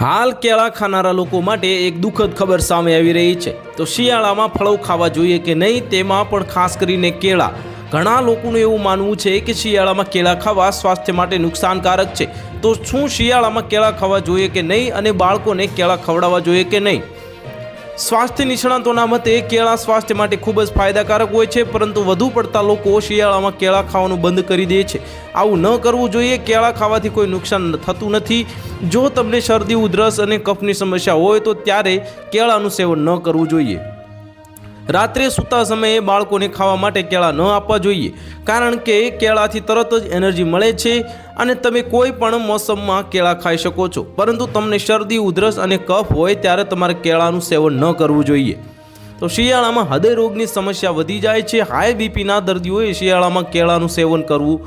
હાલ કેળા ખાનારા લોકો માટે એક દુઃખદ ખબર સામે આવી રહી છે. તો શિયાળામાં ફળો ખાવા જોઈએ કે નહીં તેમાં પણ ખાસ કરીને કેળા. ઘણા લોકોનું એવું માનવું છે કે શિયાળામાં કેળા ખાવા સ્વાસ્થ્ય માટે નુકસાનકારક છે. તો શું શિયાળામાં કેળા ખાવા જોઈએ કે નહીં અને બાળકોને કેળા ખવડાવવા જોઈએ કે નહીં? સ્વાસ્થ્ય નિષ્ણાતોના મતે કેળા સ્વાસ્થ્ય માટે ખૂબ જ ફાયદાકારક હોય છે, પરંતુ વધુ પડતા લોકો શિયાળામાં કેળા ખાવાનું બંધ કરી દે છે. આવું ન કરવું જોઈએ, કેળા ખાવાથી કોઈ નુકસાન થતું નથી. જો તમને શરદી, ઉધરસ અને કફની સમસ્યા હોય તો ત્યારે કેળાનું સેવન ન કરવું જોઈએ. રાત્રે સૂતા સમયે બાળકોને ખાવા માટે કેળા ન આપવા જોઈએ, કારણ કે કેળાથી તરત જ એનર્જી મળે છે અને તમે કોઈ પણ મોસમમાં કેળા ખાઈ શકો છો. પરંતુ તમને શરદી, ઉધરસ અને કફ હોય ત્યારે તમારે કેળાનું સેવન ન કરવું જોઈએ. તો શિયાળામાં હૃદય રોગની સમસ્યા વધી જાય છે, હાઈ બીપીના દર્દીઓએ શિયાળામાં કેળાનું સેવન કરવું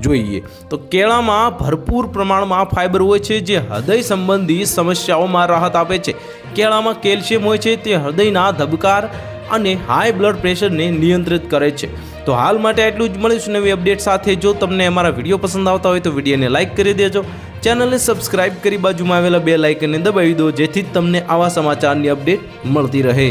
જોઈએ. તો કેળામાં ભરપૂર પ્રમાણમાં ફાઇબર હોય છે જે હૃદય સંબંધી સમસ્યાઓમાં રાહત આપે છે. કેળામાં કેલ્શિયમ હોય છે તે હૃદયના ધબકાર અને હાઈ બ્લડ પ્રેશરને નિયંત્રિત કરે છે. તો હાલ માટે આટલું જ મળીશું નવી અપડેટ સાથે. જો તમને અમારા વીડિયો પસંદ આવતા હોય તો વિડીયોને લાઇક કરી દેજો. ચેનલને સબસ્ક્રાઇબ કરી બાજુમાં આવેલા બે લાઇકનને દબાવી દો, જેથી તમને આવા સમાચારની અપડેટ મળતી રહે.